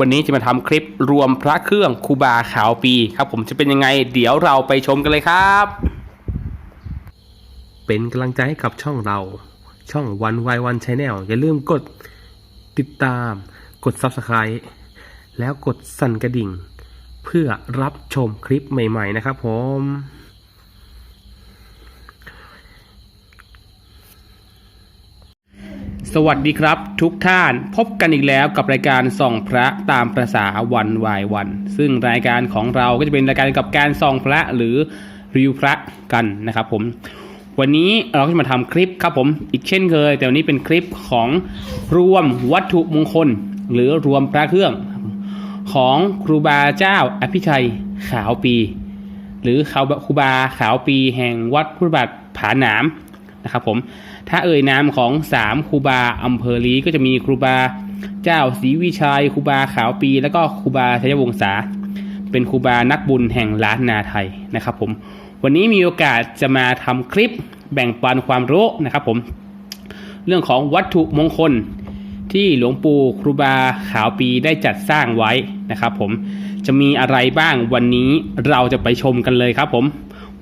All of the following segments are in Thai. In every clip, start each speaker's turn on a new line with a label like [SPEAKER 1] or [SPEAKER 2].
[SPEAKER 1] วันนี้จะมาทำคลิปรวมพระเครื่องคูบาขาวปีครับ ผมจะเป็นยังไง เดี๋ยวเราไปชมกันเลยครับ เป็นกำลังใจให้กับช่องเรา ช่องวันวายวันชแนลอย่าลืมกดติดตาม กด Subscribe แล้วกดสั่นกระดิ่ง เพื่อรับชมคลิปใหม่ ๆ นะครับผม สวัสดีครับทุกท่านพบกันอีกแล้วกับรายการส่องพระตามประษาวันวายวัน ซึ่งรายการของเราก็จะเป็นรายการกับการส่องพระหรือรีวิวพระกันนะครับผมวันนี้เราก็จะมาทำคลิปครับผมอีกเช่นเคย แต่วันนี้เป็นคลิปของรวมวัตถุมงคล หรือรวมพระเครื่อง ของครูบาเจ้าอภิชัยขาวปี หรือเขาครูบาขาวปีแห่งวัดพุทธบาทผาหนาม นะครับผมถ้าเอ่ยนามของสามครูบาอำเภอลีก็จะมีครูบาเจ้าศรีวิชัยครูบาขาวปี แล้วก็ครูบาชัยวงศาเป็นครูบานักบุญแห่งล้านนาไทยนะครับผมวันนี้มีโอกาสจะมาทำคลิปแบ่งปันความรู้นะครับผมเรื่องของวัตถุมงคลที่หลวงปู่ครูบาขาวปีได้จัดสร้างไว้นะครับผมจะมีอะไรบ้างวันนี้เราจะไปชมกันเลยครับผม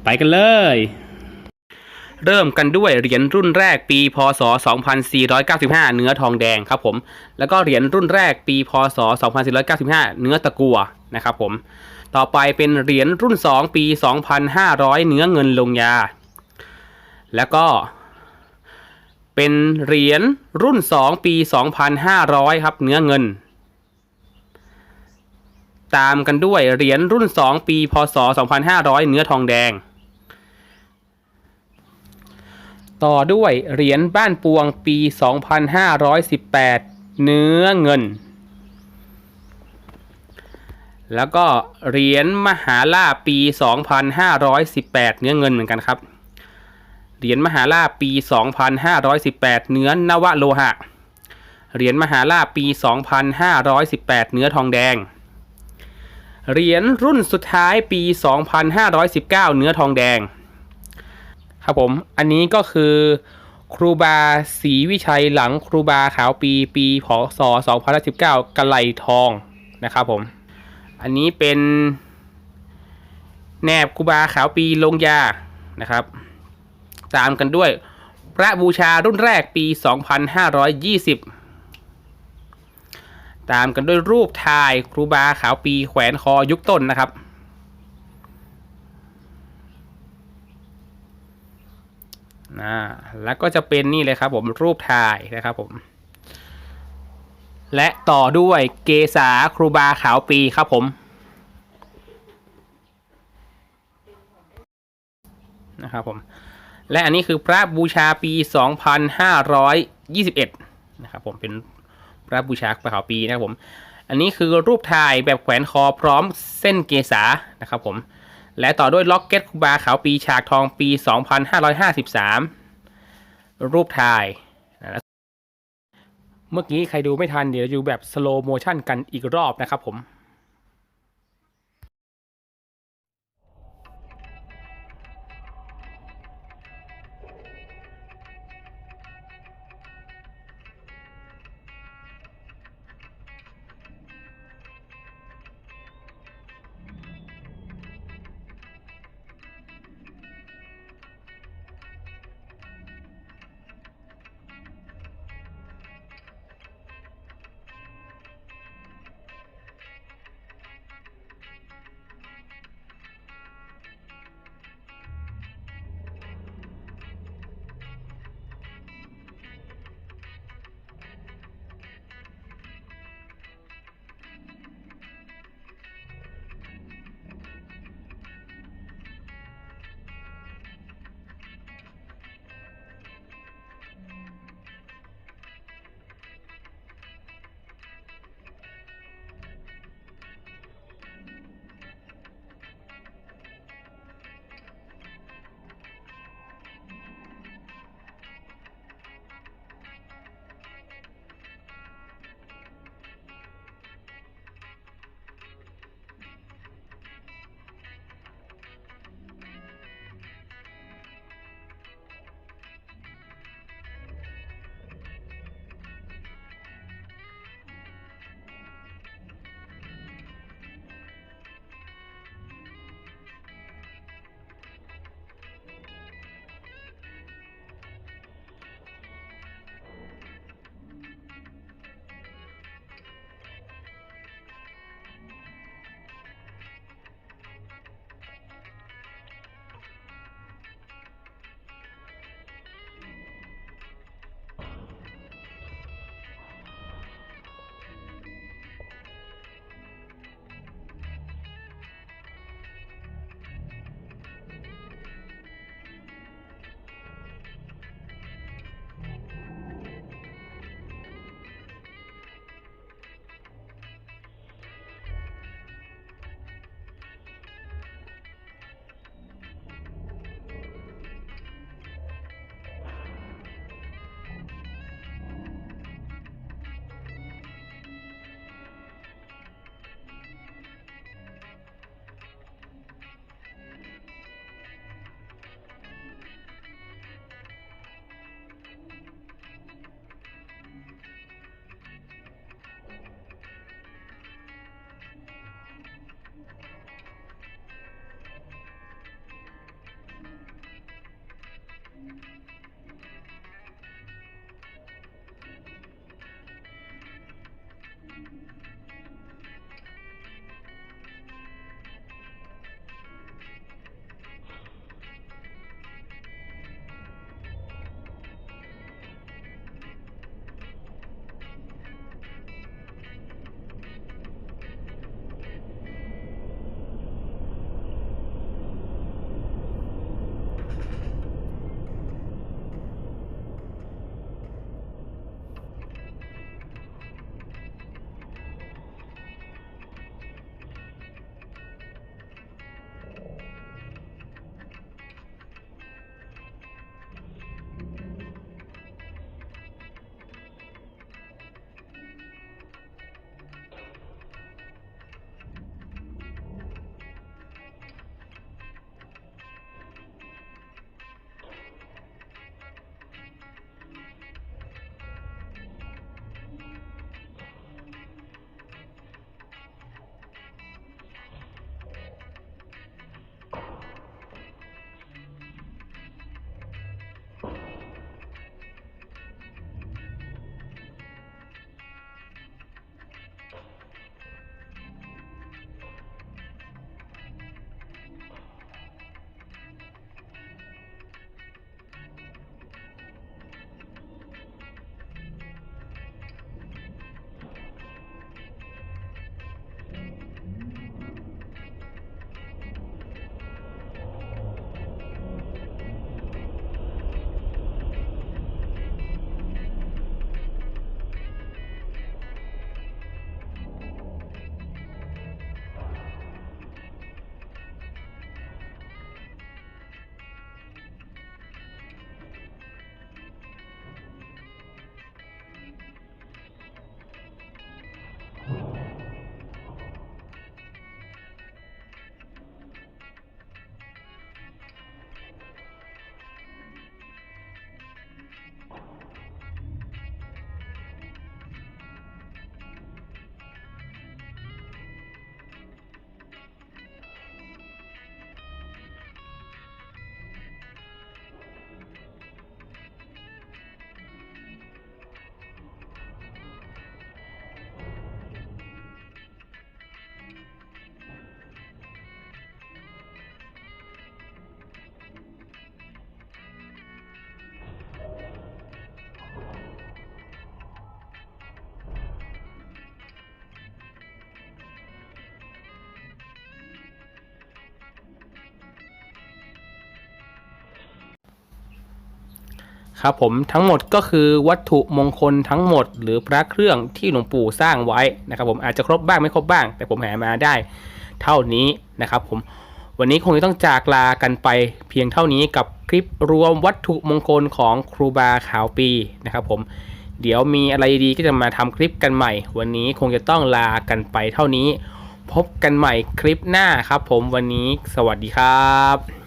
[SPEAKER 1] ไปกันเลย เริ่มกันด้วยเหรียญรุ่นแรกปีพศ 2495 เนื้อทองแดงครับผม แล้วก็เหรียญรุ่นแรกปีพศ 2495 เนื้อตะกัวนะครับผม ต่อไปเป็นเหรียญรุ่น 2 ปี 2,500 เนื้อเงินลงยา แล้วก็เป็นเหรียญรุ่น 2 ปี 2,500 ครับเนื้อเงิน ตามกันด้วยเหรียญรุ่น 2 ปี พศ 2,500 เนื้อทองแดง ต่อด้วยเหรียญบ้านปวงปี 2518 เนื้อเงิน แล้วก็เหรียญมหาลาภปี 2518 เนื้อเงินเหมือนกันครับ เหรียญมหาลาภปี 2518 เนื้อนวโลหะ เหรียญมหาลาภปี 2518 เนื้อทองแดง เหรียญรุ่นสุดท้ายปี 2519 เนื้อทองแดง ครับผม อันนี้ก็คือครูบาศรีวิชัยหลังครูบาขาวปีปีพศ2019กะไหลทองนะครับผม อันนี้เป็นแนบครูบาขาวปีลงยานะครับ ตามกันด้วย พระบูชารุ่นแรกปี 2520 ตามกันด้วยรูปถ่ายครูบาขาวปีแขวนคอยุคต้นนะครับ นะแล้วก็จะเป็นนี่เลยครับผมรูปถ่ายนะครับผม และต่อด้วยเกษาครูบาขาวปีครับผมนะครับผม และอันนี้คือพระบูชาปี 2521 นะครับผมเป็นพระบูชาพระขาวปีนะครับผม อันนี้คือรูปถ่ายแบบแขวนคอพร้อมเส้นเกษานะครับผม และต่อด้วยล็อกเก็ตคูบาขาวปีฉากทองปี 2553 รูปถ่าย เมื่อกี้ใครดูไม่ทันเดี๋ยวดูแบบสโลโมชันกันอีกรอบนะครับผม ครับผมทั้งหมดก็คือวัตถุมงคลทั้งหมด หรือพระเครื่องที่หลวงปู่สร้างไว้นะครับผมอาจจะครบบ้างไม่ครบบ้าง แต่ผมหามาได้เท่านี้นะครับผมวันนี้คงจะต้องจากลากันไปเพียงเท่านี้กับคลิปรวมวัตถุมงคลของครูบาขาวปีนะครับผมเดี๋ยวมีอะไรดีก็จะมาทำคลิปกันใหม่ วันนี้คงจะต้องลากันไปเท่านี้ พบกันใหม่คลิปหน้าครับผมวันนี้สวัสดีครับ